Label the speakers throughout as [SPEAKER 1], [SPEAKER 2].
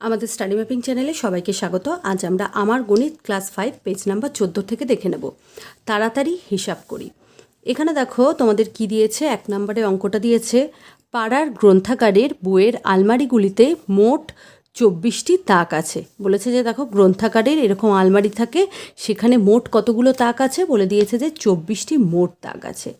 [SPEAKER 1] আমাদের study mapping চ্যানেলে সবাইকে স্বাগত। আজ আমরা আমার গণিত ক্লাস ফাইভ, পেজ নাম্বার চোদ্দ থেকে দেখে নেব। তাড়াতাড়ি হিসাব করি। এখানে দেখো, তোমাদের কি দিয়েছে? এক নম্বরে অঙ্কটা দিয়েছে, পাড়ার গ্রন্থাগারের বইয়ের আলমারিগুলিতে মোট চব্বিশটি তাক আছে। বলেছে যে, দেখো, গ্রন্থাগারের এরকম আলমারি থাকে, সেখানে মোট কতগুলো তাক আছে? বলে দিয়েছে যে, চব্বিশটি মোট তাক আছে।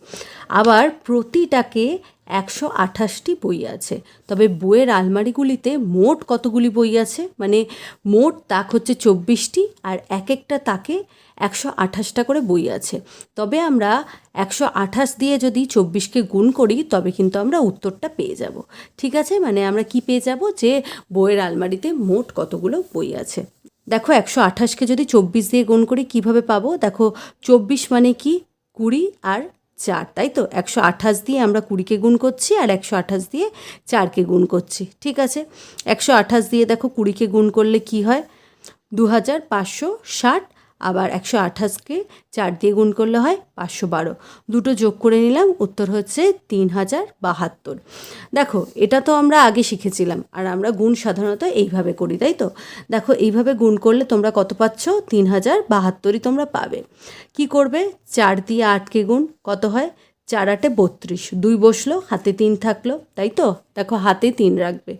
[SPEAKER 1] আবার প্রতিটাকে একশো আঠাশটি বই আছে। তবে বইয়ের আলমারিগুলিতে মোট কতগুলি বই আছে? মানে মোট তাক হচ্ছে চব্বিশটি আর এক একটা তাকে একশো আঠাশটা করে বই আছে। তবে আমরা একশো আঠাশ দিয়ে যদি চব্বিশকে গুণ করি, তবে কিন্তু আমরা উত্তরটা পেয়ে যাব। ঠিক আছে? মানে আমরা কি পেয়ে যাব? যে বইয়ের আলমারিতে মোট কতগুলো বই আছে। দেখো, একশো আঠাশকে যদি চব্বিশ দিয়ে গুণ করি, কীভাবে পাবো? দেখো, চব্বিশ মানে কি? কুড়ি আর চার, তাই তো? একশো আঠাশ দিয়ে আমরা কুড়িকে গুণ করছি আর একশো আঠাশ দিয়ে চারকে গুণ করছি, ঠিক আছে? একশো আঠাশ দিয়ে দেখো কুড়িকে গুণ করলে কি হয়? দু হাজার পাঁচশো ষাট আবার একশো আঠাশকে চার দিয়ে গুণ করলে হয় পাঁচশো বারো। দুটো যোগ করে নিলাম, উত্তর হচ্ছে তিন হাজার বাহাত্তর। দেখো, এটা তো আমরা আগে শিখেছিলাম, আর আমরা গুণ সাধারণত এইভাবে করি, তাই তো? দেখো, এইভাবে গুণ করলে তোমরা কত পাচ্ছ? তিন হাজার বাহাত্তরই তোমরা পাবে। কি করবে? চার দিয়ে আটকে গুণ, কত হয়? চার আটে বত্রিশ। দুই বসল, হাতে তিন থাকল, তাই তো? দেখো, হাতে তিন রাখবে।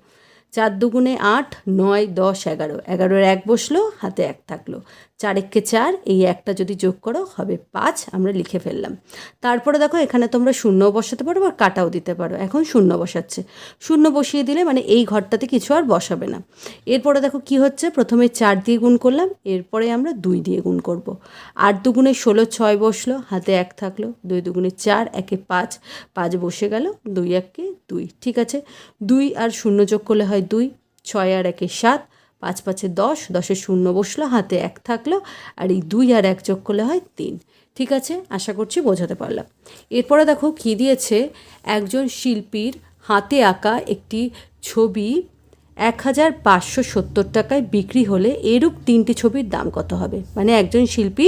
[SPEAKER 1] চার দুগুণে আট, নয়, দশ, এগারো। এগারোর এক বসল, হাতে এক থাকল। চার একে চার, এই একটা যদি যোগ করো, হবে পাঁচ, আমরা লিখে ফেললাম। তারপরে দেখো, এখানে তোমরা শূন্য বসাতে পারো বা কাটাও দিতে পারো। এখন শূন্য বসাচ্ছে। শূন্য বসিয়ে দিলে মানে এই ঘরটাতে কিছু আর বসাবে না। এরপরে দেখো কি হচ্ছে? প্রথমে চার দিয়ে গুণ করলাম, এরপরে আমরা দুই দিয়ে গুণ করব। আট দুগুণে ষোলো ছয় বসল, হাতে এক থাকল, দুই দুগুণে চার, একে পাঁচ পাঁচ বসে গেল, দুই একে দুই, ঠিক আছে? দুই আর শূন্য যোগ করলে হয় দুই, ছয় আর একে সাত পাঁচ পাঁচে দশ, দশে শূন্য বসল, হাতে এক থাকল, আর এই দুই আর এক যোগ করলে হয় তিন। ঠিক আছে? আশা করছি বোঝাতে পারলাম। এরপরে দেখো কী দিয়েছে? একজন শিল্পীর হাতে আঁকা একটি ছবি এক হাজার পাঁচশো সত্তর টাকায় বিক্রি হলে এরূপ তিনটি ছবির দাম কত হবে? মানে একজন শিল্পী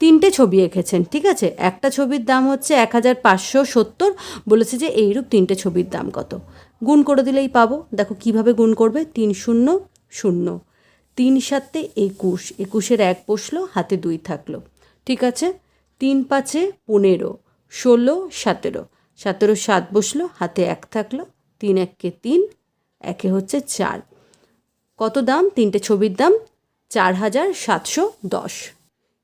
[SPEAKER 1] তিনটে ছবি এঁকেছেন, ঠিক আছে? একটা ছবির দাম হচ্ছে এক হাজার পাঁচশো সত্তর, বলেছে যে এইরূপ তিনটে ছবির দাম কত। গুণ করে দিলেই পাবো। দেখো কীভাবে গুণ করবে? তিন শূন্য শূন্য। তিন সাতে একুশ। একুশের এক বসল, হাতে দুই থাকল। ঠিক আছে? তিন পাঁচে পনেরো, ষোলো সতেরো। সতেরো সাত বসল, হাতে এক থাকল। তিন এককে তিন, একে হচ্ছে চার। কত দাম? তিনটে ছবির দাম? চার হাজার সাতশো দশ।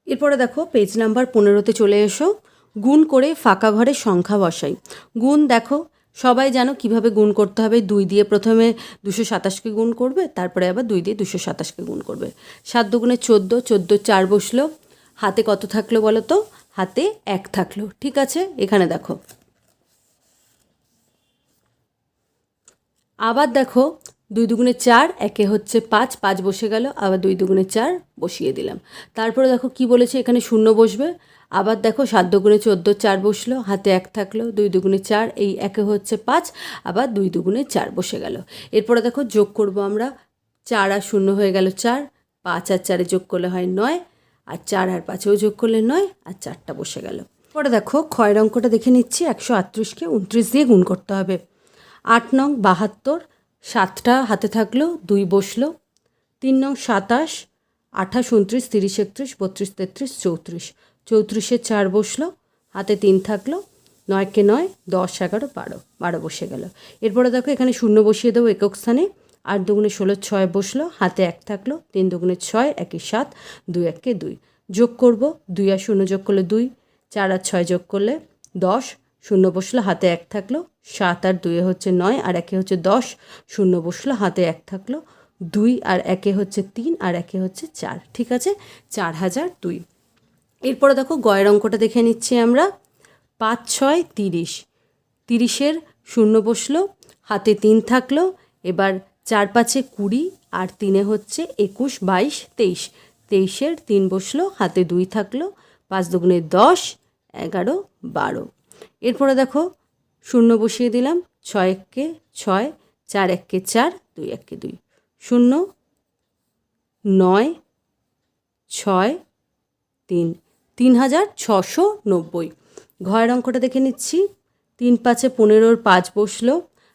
[SPEAKER 1] এরপরে দেখো, পেজ নাম্বার পনেরোতে চলে এসো। গুণ করে ফাঁকা ঘরে সংখ্যা বসাই। গুণ দেখো সবাই জানো কীভাবে গুণ করতে হবে। দুই দিয়ে প্রথমে দুশো সাতাশকে গুণ করবে, তারপরে আবার দুই দিয়ে দুশো সাতাশকে গুণ করবে। সাত দুগুণে চোদ্দ চোদ্দ চার বসল। হাতে কত থাকল বলো তো? হাতে এক থাকল। ঠিক আছে, এখানে দেখো। আবার দেখো, দুই দুগুণে চার, একে হচ্ছে পাঁচ পাঁচ বসে গেল, আবার দুই দুগুণে চার বসিয়ে দিলাম। তারপরে দেখো কি বলেছে, এখানে শূন্য বসবে। আবার দেখো সাত দুগুণে চোদ্দ চার বসল, হাতে এক থাকল, দুই দুগুণে চার, এই একে হচ্ছে পাঁচ, আবার দুই দুগুণে চার বসে গেল। এরপরে দেখো যোগ করব আমরা, চার আর শূন্য হয়ে গেল চার, পাঁচ আর চারে যোগ করলে হয় নয়, আর চার আর পাঁচেও যোগ করলে নয়, আর চারটা বসে গেল। পরে দেখো ক্ষয়ের অঙ্কটা দেখে নিচ্ছি, একশো আটত্রিশকে উনত্রিশ দিয়ে গুণ করতে হবে। আট নং বাহাত্তর, সাতটা হাতে থাকল, দুই বসল, তিন নং সাতাশ, আঠাশ, উনত্রিশ, তিরিশ, একত্রিশ, বত্রিশ, তেত্রিশ, চৌত্রিশ। চৌত্রিশে চার বসল, হাতে তিন থাকল, নয়কে নয়, দশ, এগারো, বারো বারো বসে গেল। এরপরে দেখো এখানে শূন্য বসিয়ে দেবো একক স্থানে। আট দুগুণে ষোলো, ছয় বসল, হাতে এক থাকল, তিন দুগুণে ছয়, একে সাত, দুই একে দুই। যোগ করব, দুই আর শূন্য যোগ করলে দুই, চার আর ছয় যোগ করলে দশ, শূন্য বসল, হাতে এক থাকল, সাত আর দুয়ে হচ্ছে নয়, আর একে হচ্ছে দশ, শূন্য বসল, হাতে এক থাকল, দুই আর একে হচ্ছে তিন, আর একে হচ্ছে চার, ঠিক আছে? চার হাজার দুই। এরপরে দেখো গয়ের অঙ্কটা দেখে নিচ্ছি আমরা। পাঁচ, ছয়, তিরিশ। তিরিশের শূন্য বসল, হাতে তিন থাকল, এবার চার, পাঁচে কুড়ি, আর তিনে হচ্ছে একুশ, বাইশ, তেইশ। তেইশের তিন বসল, হাতে দুই থাকল, পাঁচ দুগুণে দশ, এগারো, বারো। এরপরে দেখো শূন্য বসিয়ে দিলাম, ছয় এককে ছয়, চার এককে চার, দুই এককে দুই। শূন্য, নয়, ছয়, তিন। তিন হাজার ছশো নব্বই। ঘরের অঙ্কটা দেখে নিচ্ছি। তিন পাঁচে পনেরোর পাঁচ বসল,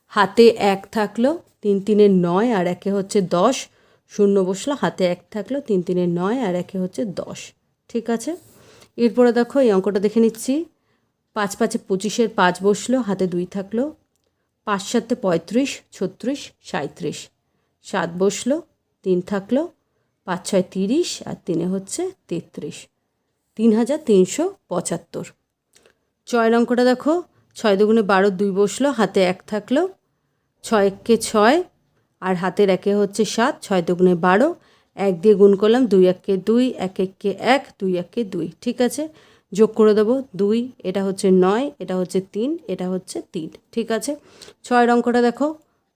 [SPEAKER 1] হাতে এক থাকল, তিন তিনে নয় আর একে হচ্ছে দশ। শূন্য বসল, হাতে এক থাকল, তিন তিনে নয় আর একে হচ্ছে দশ। ঠিক আছে? এরপরে দেখো এই অঙ্কটা দেখে নিচ্ছি। পাঁচ পাঁচে পঁচিশের পাঁচ বসল, হাতে দুই থাকল। পাঁচ সাতে পঁয়ত্রিশ, ছত্রিশ সাঁত্রিশ সাত বসল, তিন থাকল। পাঁচ ছয় তিরিশ আর তিনে হচ্ছে তেত্রিশ। তিন হাজার তিনশো পঁচাত্তর। ছয়ের অঙ্কটা দেখো। ছয় দুগুণে বারো দুই বসল, হাতে এক থাকল। ছয় এককে ছয়, আর হাতের একে হচ্ছে সাত। ছয় দুগুণে বারো, এক দিয়ে গুণ করলাম দুই এককে দুই, এক এককে এক, দুই এককে দুই। ঠিক আছে? যোগ করে দেবো দুই, এটা হচ্ছে নয়, এটা হচ্ছে তিন, এটা হচ্ছে তিন। ঠিক আছে? ছয়ের অঙ্কটা দেখো।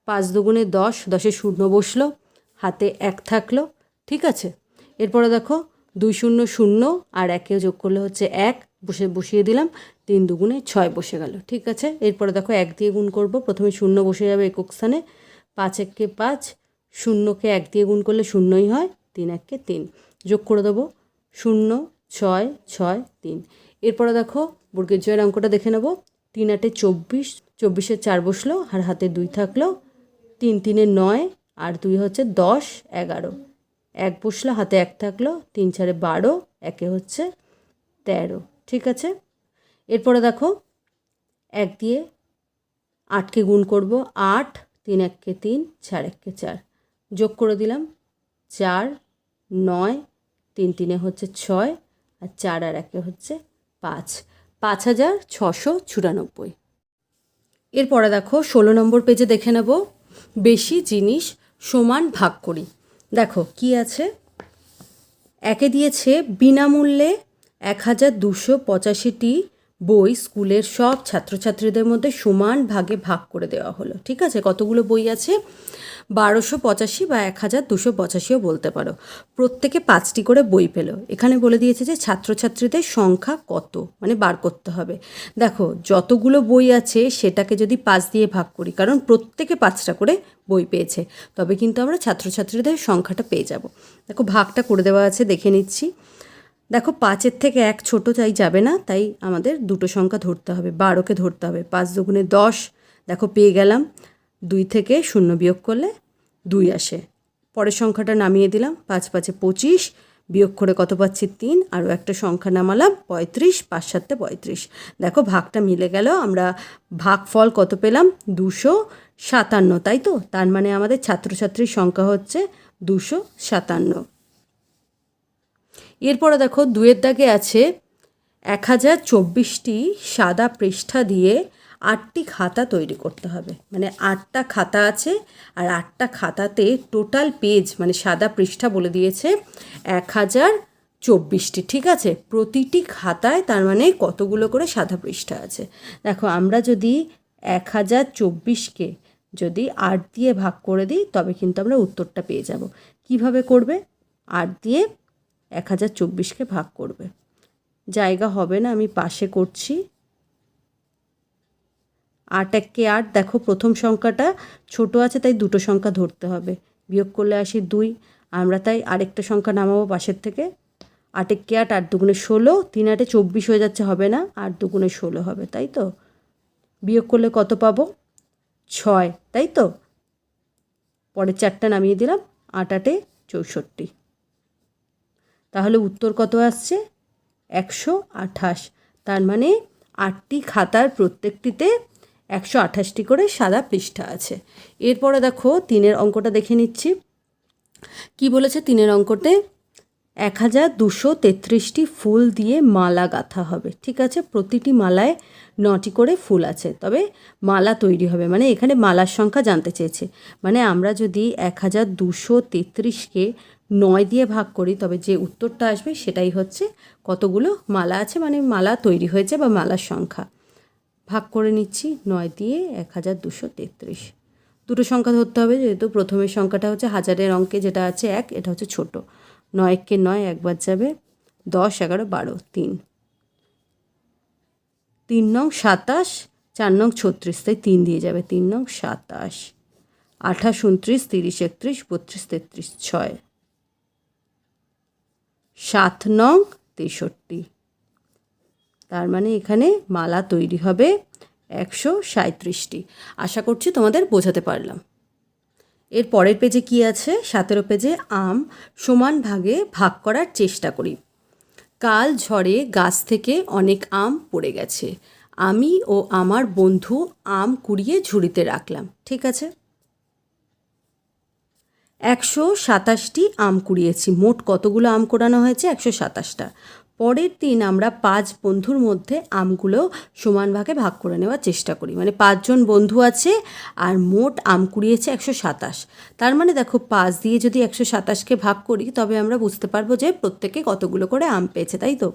[SPEAKER 1] পাঁচ দুগুণে দশ, দশে শূন্য বসল, হাতে এক থাকল। ঠিক আছে? এরপরে দেখো দুই শূন্য শূন্য আর একে যোগ করলে হচ্ছে এক। বসে, বসিয়ে দিলাম। তিন দুগুণে ছয় বসে গেল। ঠিক আছে? এরপরে দেখো এক দিয়ে গুণ করব। প্রথমে শূন্য বসে যাবে একক স্থানে। পাঁচ এককে পাঁচ, শূন্যকে এক দিয়ে গুণ করলে শূন্যই হয়। তিন এককে তিন। যোগ করে দেবো। শূন্য, ছয় ছয়, তিন। এরপরে দেখো বর্গের জয়ের অঙ্কটা দেখে নেব। তিন আটে চব্বিশ চব্বিশের চার বসল। আর হাতে দুই থাকল। তিন তিনে নয়, আর দুই হচ্ছে দশ, এগারো। এক বসল হাতে এক থাকল, তিন চারে বারো, একে হচ্ছে তেরো, ঠিক আছে? এরপরে দেখো, এক দিয়ে আটকে গুণ করব, আট, তিন এককে তিন, চার এককে চার। যোগ করে দিলাম, চার, নয়, তিন তিনে হচ্ছে ছয়, আর চার আর একে হচ্ছে পাঁচ। পাঁচ হাজার ছশো চুরানব্বই। এরপরে দেখো, ষোলো নম্বর পেজে দেখে নেব, বেশি জিনিস সমান ভাগ করি। দেখো, কি আছে? একে দিয়েছে বিনামূল্যে এক হাজার দুশো পঁচাশিটি বই স্কুলের সব ছাত্রছাত্রীদের মধ্যে সমান ভাগে ভাগ করে দেওয়া হলো। ঠিক আছে? কতগুলো বই আছে? বারোশো পঁচাশি বা এক হাজার দুশো পঁচাশিও বলতে পারো। প্রত্যেকে পাঁচটি করে বই পেল। এখানে বলে দিয়েছে যে ছাত্রছাত্রীদের সংখ্যা কত? মানে বার করতে হবে। দেখো, যতগুলো বই আছে, সেটাকে যদি পাঁচ দিয়ে ভাগ করি, কারণ প্রত্যেকে পাঁচটা করে বই পেয়েছে, তবে কিন্তু আমরা ছাত্রছাত্রীদের সংখ্যাটা পেয়ে যাব। দেখো, ভাগটা করে দেওয়া আছে, দেখে নিচ্ছি। দেখো, পাঁচের থেকে এক ছোট চাই যাবে না, তাই আমাদের দুটো সংখ্যা ধরতে হবে, বারোকে ধরতে হবে, পাঁচ দুগুণে দশ। দেখো, পেয়ে গেলাম। দুই থেকে শূন্য বিয়োগ করলে দুই আসে। পরের সংখ্যাটা নামিয়ে দিলাম, পাঁচ পাঁচে পঁচিশ, বিয়োগ করে কত পাচ্ছি? তিন, আরও একটা সংখ্যা নামালাম, পঁয়ত্রিশ, পাঁচ সাতটা পঁয়ত্রিশ। দেখো ভাগটা মিলে গেল, আমরা ভাগ ফল কত পেলাম? দুশো সাতান্ন, তাই তো? তার মানে আমাদের ছাত্রছাত্রীর সংখ্যা হচ্ছে দুশো সাতান্ন। এরপরে দেখো দুয়ের দাগে আছে এক হাজার চব্বিশটি সাদা পৃষ্ঠা দিয়ে আটটি খাতা তৈরি করতে হবে। মানে আটটা খাতা আছে আর আটটা খাতাতে টোটাল পেজ মানে সাদা পৃষ্ঠা বলে দিয়েছে এক হাজার চব্বিশটি। ঠিক আছে? প্রতিটি খাতায় তার মানে কতগুলো করে সাদা পৃষ্ঠা আছে? দেখো, আমরা যদি এক হাজার চব্বিশকে যদি আট দিয়ে ভাগ করে দিই, তবে কিন্তু আমরা উত্তরটা পেয়ে যাব। কীভাবে করবে? আট দিয়ে এক হাজার চব্বিশকে ভাগ করবে। জায়গা হবে না, আমি পাশে করছি। আট এককে আট, দেখো প্রথম সংখ্যাটা ছোট আছে, তাই দুটো সংখ্যা ধরতে হবে। বিয়োগ করলে আসি দুই, আমরা তাই আরেকটা সংখ্যা নামাবো পাশের থেকে। আট এককে আট আট দুগুণে ষোলো, তিন আটে চব্বিশ হয়ে যাচ্ছে, হবে না? আট দুগুণে ষোলো হবে, তাই তো? বিয়োগ করলে কত পাবো? ছয়, তাই তো? পরের চারটা নামিয়ে দিলাম, আট আটে চৌষট্টি। তাহলে উত্তর কত আসছে? একশো আঠাশ। তার মানে আটটি খাতার প্রত্যেকটিতে একশো আঠাশটি করে সাদা পৃষ্ঠা আছে। এরপরে দেখো তিনের অঙ্কটা দেখে নিচ্ছি। কি বলেছে তিনের অঙ্কতে? এক হাজার দুশো তেত্রিশটি ফুল দিয়ে মালা গাঁথা হবে, ঠিক আছে? প্রতিটি মালায় নটি করে ফুল আছে, তবে মালা তৈরি হবে। মানে এখানে মালার সংখ্যা জানতে চেয়েছে। মানে আমরা যদি এক হাজার দুশো তেত্রিশকে নয় দিয়ে ভাগ করি, তবে যে উত্তরটা আসবে সেটাই হচ্ছে কতগুলো মালা আছে? মানে মালা তৈরি হয়েছে বা মালার সংখ্যা। ভাগ করে নিচ্ছি নয় দিয়ে এক হাজার দুশো তেত্রিশ। দুটো সংখ্যা ধরতে হবে যেহেতু প্রথমের সংখ্যাটা হচ্ছে হাজারের অঙ্কে যেটা আছে এক, এটা হচ্ছে ছোট। নয় এককে নয় একবার যাবে দশ, এগারো, বারো, তিন। তিন নং সাতাশ, চার নং ছত্রিশ, তাই তিন দিয়ে যাবে তিন নং সাতাশ। আঠাশ, উনত্রিশ, তিরিশ, একত্রিশ, বত্রিশ, তেত্রিশ, ছয়। সাত নং তেষট্টি। তার মানে এখানে মালা তৈরি হবে একশো সাঁত্রিশটি আশা করছি তোমাদের বোঝাতে পারলাম। এর পরের পেজে কি আছে? সতেরো পেজে আম সমান ভাগে ভাগ করার চেষ্টা করি। কাল ঝড়ে গাছ থেকে অনেক আম পড়ে গেছে। আমি ও আমার বন্ধু আম কুড়িয়ে ঝুড়িতে রাখলাম। ঠিক আছে? একশো সাতাশটি আম কুড়িয়েছি। মোট কতগুলো আম কোড়ানো হয়েছে? একশো সাতাশটা পরের দিন আমরা পাঁচ বন্ধুর মধ্যে আমগুলো সমান ভাগে ভাগ করে নেওয়ার চেষ্টা করি। মানে পাঁচজন বন্ধু আছে আর মোট আম কুড়িয়েছে একশো সাতাশ। তার মানে দেখো পাঁচ দিয়ে যদি একশো সাতাশকে ভাগ করি, তবে আমরা বুঝতে পারব যে প্রত্যেকে কতগুলো করে আম পেয়েছে, তাই তো?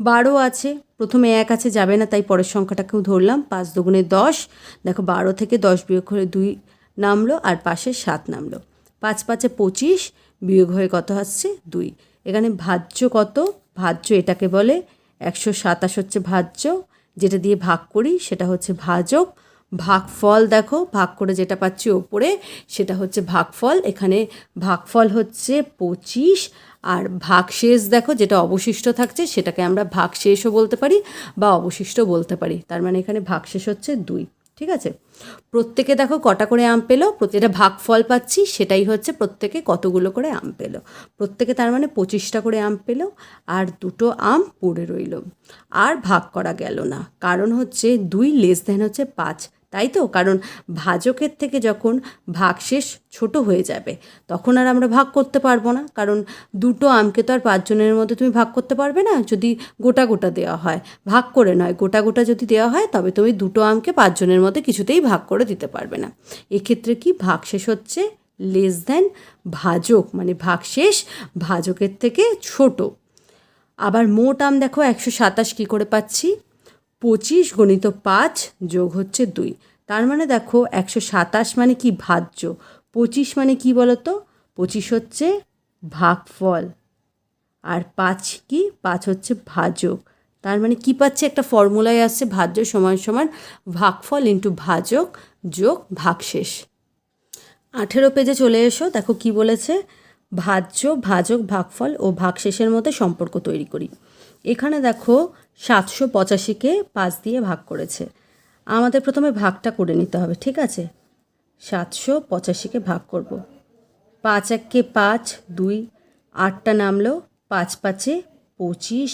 [SPEAKER 1] বারো আছে, প্রথমে এক আছে, যাবে না, তাই পরের সংখ্যাটাকেও ধরলাম, পাঁচ দুগুণে দশ। দেখো বারো থেকে দশ বিয়োগ করে দুই নামলো আর পাশে সাত নামলো। পাঁচ পাঁচে পঁচিশ, বিয়োগ হয়ে কত আসছে? দুই। এখানে ভাজ্য কত? ভাজ্য এটাকে বলে একশো সাতাশ হচ্ছে ভাজ্য, যেটা দিয়ে ভাগ করি সেটা হচ্ছে ভাজক। ভাগফল দেখো, ভাগ করে যেটা পাচ্ছি ওপরে সেটা হচ্ছে ভাগফল। এখানে ভাগফল হচ্ছে পঁচিশ আর ভাগশেষ দেখো, যেটা অবশিষ্ট থাকছে সেটাকে আমরা ভাগশেষও বলতে পারি বা অবশিষ্ট বলতে পারি। তার মানে এখানে ভাগশেষ হচ্ছে দুই। ঠিক আছে? প্রত্যেকে দেখো কটা করে আম পেল যেটা ভাগফল পাচ্ছি সেটাই হচ্ছে প্রত্যেকে কতগুলো করে আম পেল। প্রত্যেকে তার মানে পঁচিশটা করে আম পেল, আর দুটো আম পড়ে রইল। আর ভাগ করা গেল না। কারণ হচ্ছে দুই লেস দেন হচ্ছে পাঁচ। তাই তো? কারণ ভাজকের থেকে যখন ভাগশেষ ছোট হয়ে যাবে, তখন আর আমরা ভাগ করতে পারব না। কারণ দুটো আমকে তো আর পাঁচজনের মধ্যে তুমি ভাগ করতে পারবে না, যদি গোটা গোটা দেওয়া হয়। ভাগ করে নয়, গোটা গোটা যদি দেওয়া হয়, তবে তুমি দুটো আমকে পাঁচজনের মধ্যে কিছুতেই ভাগ করে দিতে পারবে না। এক্ষেত্রে কি ভাগশেষ হচ্ছে? লেস দেন ভাজক মানে ভাগশেষ ভাজকের থেকে ছোট। আবার মোট আম দেখো একশো সাতাশ কী করে পাচ্ছি? পঁচিশ গণিত পাঁচ যোগ হচ্ছে দুই। তার মানে দেখো একশো সাতাশ মানে কি ভাজ্য? পঁচিশ মানে কি বলতো? পঁচিশ হচ্ছে ভাগফল। আর পাঁচ কি? পাঁচ হচ্ছে ভাজক। তার মানে কি পাচ্ছে? একটা ফর্মুলায় আসছে ভাজ্য সমান সমান ভাগফল ইন্টু ভাজক যোগ ভাগশেষ। আঠেরো পেজে চলে এসো, দেখো কি বলেছে? ভাজ্য, ভাজক, ভাগফল ও ভাগশেষের মধ্যে সম্পর্ক তৈরি করি। এখানে দেখো সাতশো পঁচাশিকে পাঁচ দিয়ে ভাগ করেছে। আমাদের প্রথমে ভাগটা করে নিতে হবে, ঠিক আছে? সাতশো পঁচাশিকে ভাগ করব। পাঁচ এককে পাঁচ, দুই, আটটা নামলো, পাঁচ পাঁচে পঁচিশ,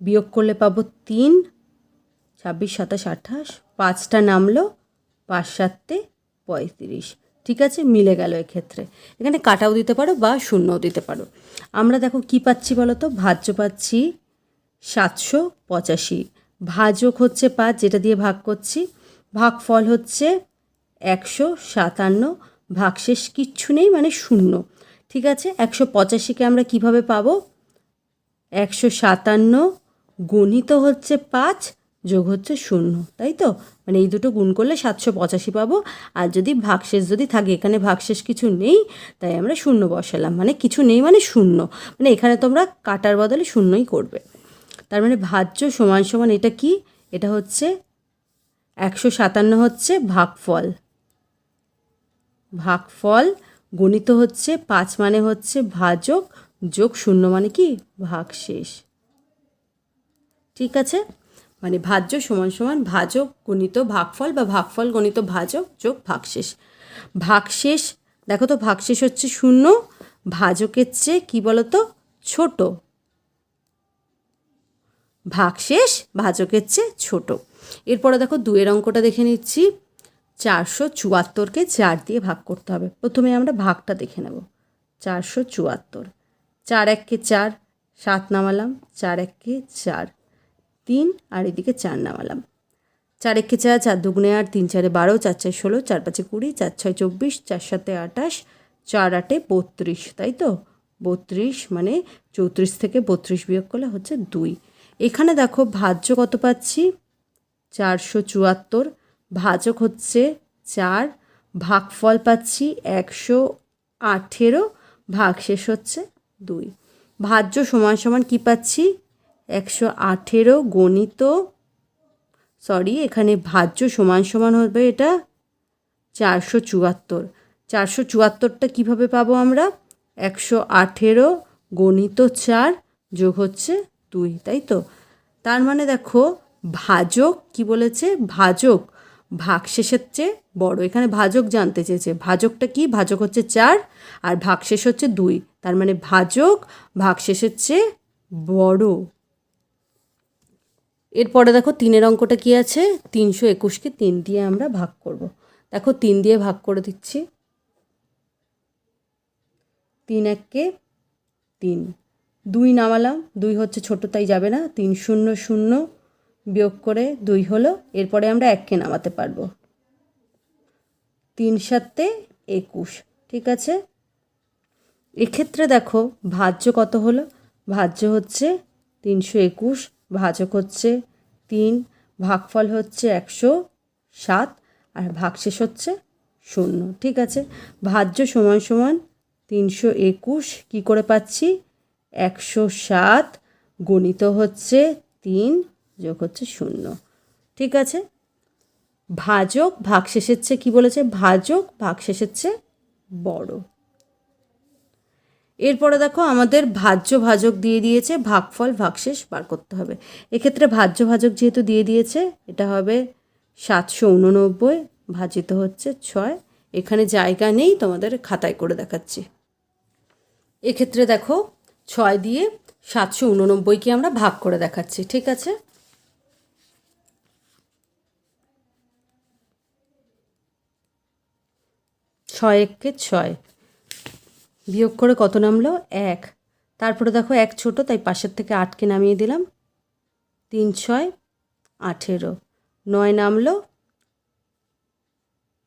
[SPEAKER 1] বিয়োগ করলে পাবো তিন, ছাব্বিশ, সাতাশ, আঠাশ, পাঁচটা নামলো, পাঁচ সাতে পঁয়ত্রিশ, ঠিক আছে? মিলে গেল এক্ষেত্রে। এখানে কাটাও দিতে পারো বা শূন্যও দিতে পারো। আমরা দেখো কি পাচ্ছি বলো তো? ভাজ্য পাচ্ছি সাতশো পঁচাশি। ভাজক হচ্ছে পাঁচ, যেটা দিয়ে ভাগ করছি। ভাগফল হচ্ছে একশো সাতান্ন। ভাগশেষ কিচ্ছু নেই মানে শূন্য। ঠিক আছে? একশো পঁচাশিকে আমরা কীভাবে পাবো? একশো সাতান্ন গণিত হচ্ছে পাঁচ, যোগ হচ্ছে শূন্য। তাই তো? মানে এই দুটো গুণ করলে সাতশো পঁচাশি পাবো। আর যদি ভাগশেষ যদি থাকে, এখানে ভাগশেষ কিছু নেই, তাই আমরা শূন্য বসালাম। মানে কিছু নেই মানে শূন্য। মানে এখানে তোমরা কাটার বদলে শূন্যই করবে। তার মানে ভাজ্য সমান সমান এটা কি? এটা হচ্ছে একশো সাতান্ন হচ্ছে ভাগফল। ভাগফল গণিত হচ্ছে পাঁচ মানে হচ্ছে ভাজক, যোগ শূন্য মানে কি? ভাগশেষ। ঠিক আছে? মানে ভাজ্য সমান সমান ভাজক গণিত ভাগফল বা ভাগফল গণিত ভাজক, যোগ ভাগশেষ। ভাগশেষ, দেখো তো ভাগশেষ হচ্ছে শূন্য, ভাজকের চেয়ে কী বলতো? ছোট। ভাগশেষ ভাজকের চেয়ে ছোট। এরপরে দেখো দুয়ের অঙ্কটা দেখে নিচ্ছি। চারশো চুয়াত্তরকে চার দিয়ে ভাগ করতে হবে। প্রথমে আমরা ভাগটা দেখে নেব। চারশো চুয়াত্তর। চার এককে চার, সাত নামালাম। চার এককে চার, তিন, আর এদিকে চার নামালাম। চার একে চার চার দুগুণে আট, তিন চারে বারো, চার চার ষোলো, চার পাঁচে কুড়ি, চার ছয় চব্বিশ, চার সাতে আঠাশ, চার আটে বত্রিশ, তাই তো? বত্রিশ মানে চৌত্রিশ থেকে বত্রিশ বিয়োগ করলে হচ্ছে দুই। এখানে দেখো ভাজ্য কত পাচ্ছি? চারশো চুয়াত্তর। ভাজক হচ্ছে চার। ভাগফল পাচ্ছি একশো আঠেরো। ভাগশেষ হচ্ছে দুই। ভাজ্য সমান সমান কী পাচ্ছি? একশো আঠেরো গণিত, সরি, এখানে ভাজ্য সমান সমান হবে এটা চারশো চুয়াত্তর। চারশো চুয়াত্তরটা কীভাবে পাবো আমরা? একশো আঠেরো গণিত চার যোগ হচ্ছে দুই তাই তো? তার মানে দেখো, ভাজক কি বলেছে? ভাজক। ভাগশেষের চেয়ে বড়। এখানে ভাজক জানতে চেয়েছে। ভাজকটা কি? ভাজক হচ্ছে চার আর ভাগশেষ হচ্ছে দুই। তার মানে ভাজক ভাগশেষের চেয়ে বড়। এরপরে দেখো, তিনের অঙ্কটা কি আছে? তিনশো একুশকে তিন দিয়ে আমরা ভাগ করব। দেখো, তিন দিয়ে ভাগ করে দিচ্ছি। তিন এককে তিন। দুই নামালাম, দুই হচ্ছে ছোট তাই যাবে না, তিন শূন্য শূন্য বিয়োগ করে দুই হলো, এরপরে আমরা এককে নামাতে পারব। তিন সাতে একুশ, ঠিক আছে? এক্ষেত্রে দেখো, ভাজ্য কত হলো? ভাজ্য হচ্ছে তিনশো একুশ, ভাজক হচ্ছে তিন, ভাগফল হচ্ছে একশো সাত, আর ভাগশেষ হচ্ছে শূন্য, ঠিক আছে? ভাজ্য সমান সমান তিনশো একুশ, কী করে পাচ্ছি? একশো সাত গণিত হচ্ছে তিন যোগ হচ্ছে শূন্য। ঠিক আছে? ভাজক ভাগশেষের চেয়ে কী বলেছে? ভাজক ভাগশেষের চেয়ে বড়। এরপরে দেখো, আমাদের ভাজ্য ভাজক দিয়ে দিয়েছে, ভাগফল ভাগশেষ বার করতে হবে। এক্ষেত্রে ভাজ্য ভাজক যেহেতু দিয়ে দিয়েছে, এটা হবে সাতশো উননব্বই ভাজিত হচ্ছে ছয়। এখানে জায়গা নেই, তোমাদের খাতায় করে দেখাচ্ছি। এক্ষেত্রে দেখো ছয় দিয়ে সাতশো উননব্বইকে আমরা ভাগ করে দেখাচ্ছি, ঠিক আছে? ছয় এককে ছয়। বিয়োগ করে কত নামলো? এক। তারপরে দেখো এক ছোট, তাই পাশের থেকে আটকে নামিয়ে দিলাম। তিন ছয়, আঠেরো। নয় নামলো?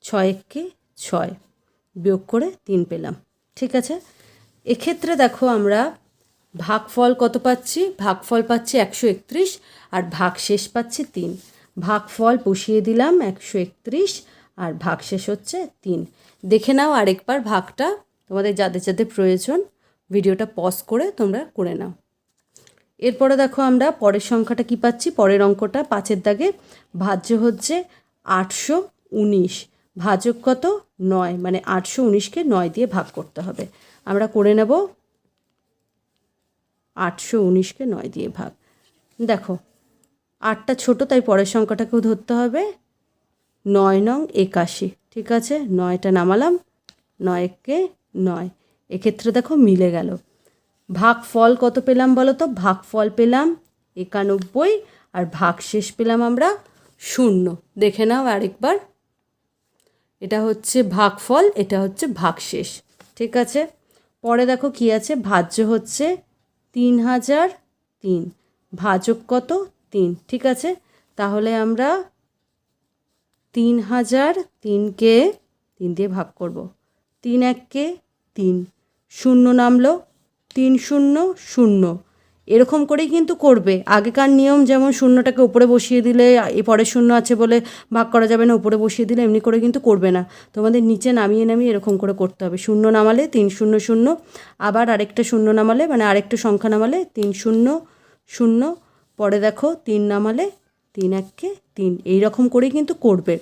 [SPEAKER 1] ছয় এককে ছয়। বিয়োগ করে তিন পেলাম, ঠিক আছে? এক্ষেত্রে দেখো আমরা ভাগফল কত পাচ্ছি? ভাগফল পাচ্ছি একশো একত্রিশ আর ভাগ শেষ পাচ্ছি তিন। ভাগফল বসিয়ে দিলাম একশো একত্রিশ আর ভাগ শেষ হচ্ছে তিন। দেখে নাও আরেকবার ভাগটা, তোমাদের যাদের যাদের প্রয়োজন। ভিডিওটা পজ করে তোমরা করে নাও। এরপরে দেখো আমরা পরের সংখ্যাটা কি পাচ্ছি? পরের অঙ্কটা পাঁচের দাগে ভাজ্য হচ্ছে আটশো উনিশ। ভাজক কত? নয়। মানে আটশো উনিশকে নয় দিয়ে ভাগ করতে হবে। আমরা করে নেব আটশো উনিশকে নয় দিয়ে ভাগ। দেখো, আটটা ছোট, তাই পরের সংখ্যাটাকেও ধরতে হবে। নয় নং একাশি, ঠিক আছে? নয়টা নামালাম, নয় একে নয়। এক্ষেত্রে দেখো মিলে গেল। ভাগ ফল কত পেলাম বলো তো? ভাগ ফল পেলাম একানব্বই আর ভাগ শেষ পেলাম আমরা শূন্য। দেখে নাও আরেকবার। এটা হচ্ছে ভাগফল, এটা হচ্ছে ভাগশেষ, ঠিক আছে? পরে দেখো কি আছে? ভাজ্য হচ্ছে তিন হাজার তিন। ভাজক কত? তিন। ঠিক আছে? তাহলে আমরা তিন হাজার তিনকে তিন দিয়ে ভাগ করব। তিন এককে তিন। শূন্য নামলো। তিন শূন্য শূন্য। এরকম করেই কিন্তু করবে। আগেকার নিয়ম যেমন শূন্যটাকে উপরে বসিয়ে দিলে, এ পরে শূন্য আছে বলে ভাগ করা যাবে না, উপরে বসিয়ে দিলে এমনি করে কিন্তু করবে না। তোমাদের নিচে নামিয়ে নামিয়ে এরকম করে করতে হবে। শূন্য নামালে তিন শূন্য শূন্য, আবার আরেকটা শূন্য নামালে মানে আরেকটা সংখ্যা নামালে তিন শূন্য শূন্য, পরে দেখো তিন নামালে তিন এককে তিন। এই রকম করেই কিন্তু করবে।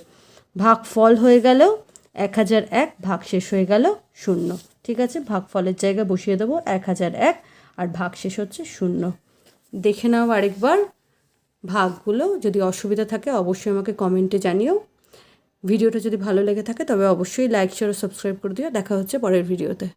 [SPEAKER 1] ভাগ ফল হয়ে গেল, এক হাজার এক ভাগ শেষ হয়ে গেল শূন্য। ঠিক আছে? ভাগ ফলের জায়গায় বসিয়ে দেবো, এক হাজার এক আর ভাগ শেষ হচ্ছে শূন্য। দেখে নাও আরেকবার ভাগগুলো। যদি অসুবিধা থাকে, অবশ্যই আমাকে কমেন্টে জানিও। ভিডিওটা যদি ভালো লেগে থাকে, তবে অবশ্যই লাইক শেয়ার সাবস্ক্রাইব করে দিও। দেখা হচ্ছে পরের ভিডিওতে।